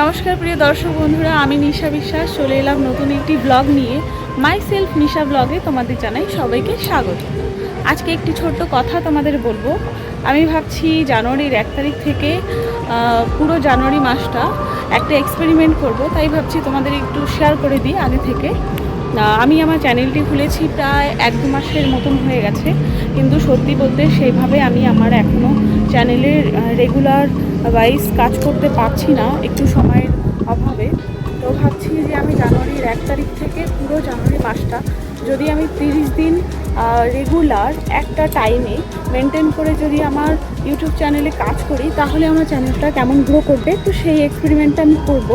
নমস্কার প্রিয় দর্শক বন্ধুরা, আমি নিশা বিশ্বাস। চলে এলাম নতুন একটি ব্লগ নিয়ে। মাই সেলফ নিশা ব্লগে তোমাদের জানাই সবাইকে স্বাগত। আজকে একটি ছোট্ট কথা তোমাদের বলব। আমি ভাবছি জানুয়ারির এক তারিখ থেকে পুরো জানুয়ারি মাসটা একটা এক্সপেরিমেন্ট করব। তাই ভাবছি তোমাদের একটু শেয়ার করে দিই আগে থেকে। আমি আমার চ্যানেলটি খুলেছি প্রায় এক দু মাসের মতন হয়ে গেছে। কিন্তু সত্যি বলতে সেইভাবে আমি আমার এখনও চ্যানেলের রেগুলার ওয়াইজ কাজ করতে পারছি না, একটু সময়ের অভাবে। তো ভাবছি যে আমি জানুয়ারির এক তারিখ থেকে পুরো জানুয়ারি মাসটা যদি আমি তিরিশ দিন রেগুলার একটা টাইমে মেনটেন করে যদি আমার ইউটিউব চ্যানেলে কাজ করি, তাহলে আমার চ্যানেলটা কেমন গ্রো করবে? তো সেই এক্সপেরিমেন্টটা আমি করব।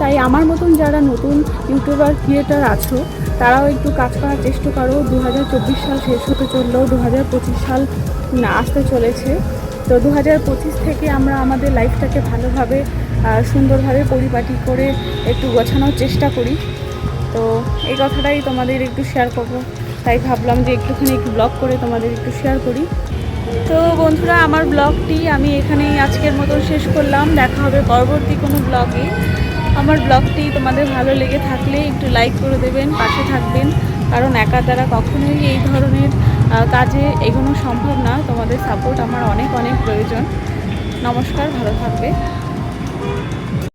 তাই আমার মতন যারা নতুন ইউটিউবার ক্রিয়েটার আছো, তারাও একটু কাজ করার চেষ্টা করো। দু হাজার চব্বিশ সাল শেষ হতে চললেও দু হাজার পঁচিশ সাল আসতে চলেছে। তো দু হাজার পঁচিশ থেকে আমরা আমাদের লাইফটাকে ভালোভাবে সুন্দরভাবে পরিপাটি করে একটু গোছানোর চেষ্টা করি। তো এই কথাটাই তোমাদের একটু শেয়ার করব। তাই ভাবলাম যে একটুখানি একটু ব্লগ করে তোমাদের একটু শেয়ার করি। তো বন্ধুরা, আমার ব্লগটি আমি এখানেই আজকের মতো শেষ করলাম। দেখা হবে পরবর্তী কোনো ব্লগে আমার ব্লগটি তোমাদের ভালো লেগে থাকলে একটু লাইক করে দেবেন, পাশে থাকবেন। কারণ একা দ্বারা কখনোই এই ধরনের কাজে এগোনো সম্ভব না। তোমাদের সাপোর্ট আমার অনেক অনেক প্রয়োজন। নমস্কার, ভালো থাকবে।